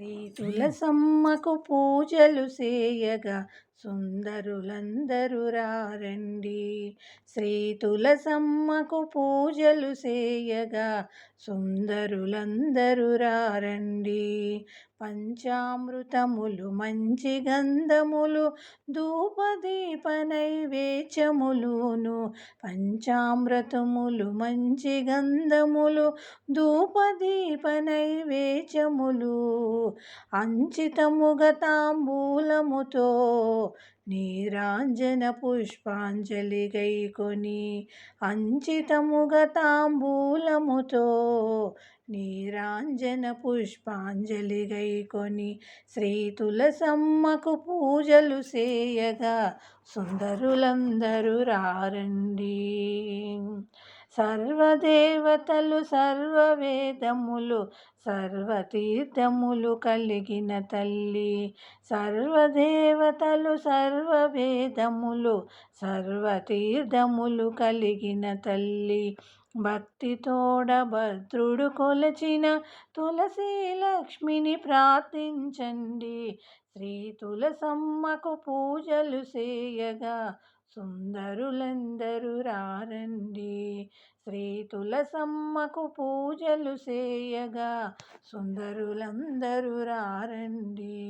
శ్రీ తులసమ్మకు పూజలు చేయగా సుందరులందరూ రండి శ్రీ తులసమ్మకు పూజలు చేయగా సుందరులందరూ రండి పంచామృతములు మంచి గంధములు ధూపదీప నైవేద్యములును పంచామృతములు మంచి గంధములు ధూపదీప నైవేద్యములు అంచితముగ తాంబూలముతో నీరాంజన పుష్పాంజలి గైకొని అంచితముగ తాంబూలముతో నీరాంజన పుష్పాంజలి గైకొని శ్రీ తులసమ్మకు పూజలు చేయగా సుందరులందరూ రారండి. సర్వదేవతలు సర్వవేదములు సర్వతీర్థములు కలిగిన తల్లి. సర్వదేవతలు సర్వవేదములు సర్వతీర్థములు కలిగిన తల్లి. భక్తి తోడ భద్రుడు కొలచిన తులసి లక్ష్మిని ప్రార్థించండి. శ్రీ తులసమ్మకు పూజలు చేయగా సుందరులందరూ రారండి. శ్రీ తులసమ్మకు పూజలు చేయగా సుందరులందరూ రారండి.